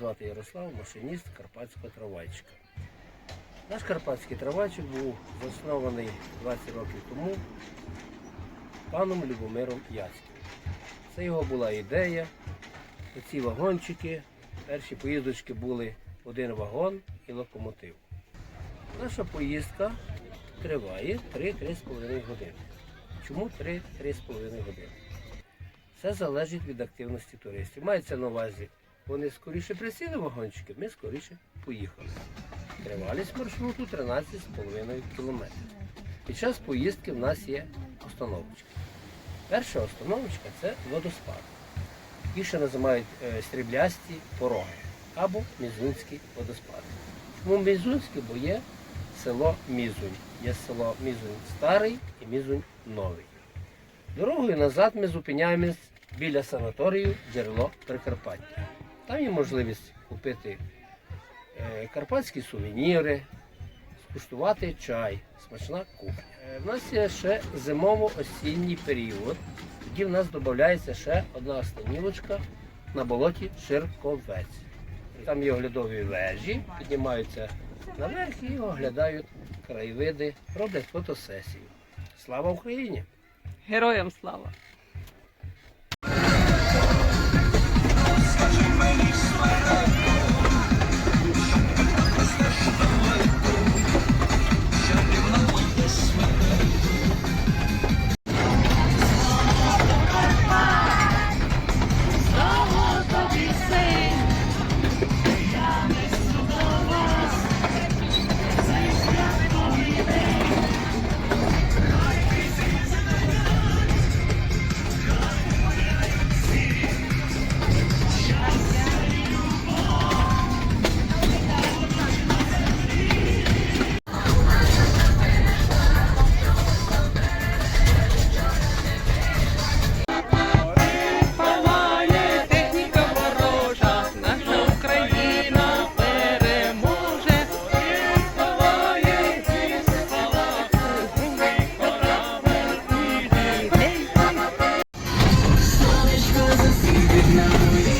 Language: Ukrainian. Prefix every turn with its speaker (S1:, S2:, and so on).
S1: Владислав, машиніст карпатського трамвайчика. Наш карпатський трамвайчик був заснований 20 років тому паном Любомиром Яцьким. Це його була ідея. Оці вагончики, перші поїздочки були один вагон і локомотив. Наша поїздка триває 3-3,5 години. Чому 3-3,5 години? Все залежить від активності туристів. Мається на увазі, вони скоріше присіли вагончики, ми скоріше поїхали. Тривалість маршруту 13,5 кілометрів. Під час поїздки в нас є остановочка. Перша остановочка це водоспад. Їх ще називають е, стріблясті пороги або Мізунський водоспад. Чому Мізунський? Бо є село Мізунь. Є село Мізунь Старий і Мізунь Новий. Дорогою назад ми зупиняємось біля санаторію джерело Прикарпаття. Там є можливість купити е, карпатські сувеніри, скуштувати чай, смачна кухня. Е, В нас є ще зимово-осінній період. Тоді в нас додається ще одна останівочка на болоті Ширковець. Там є оглядові вежі, піднімаються наверх і оглядають краєвиди, роблять фотосесію. Слава Україні!
S2: Героям слава!
S3: night.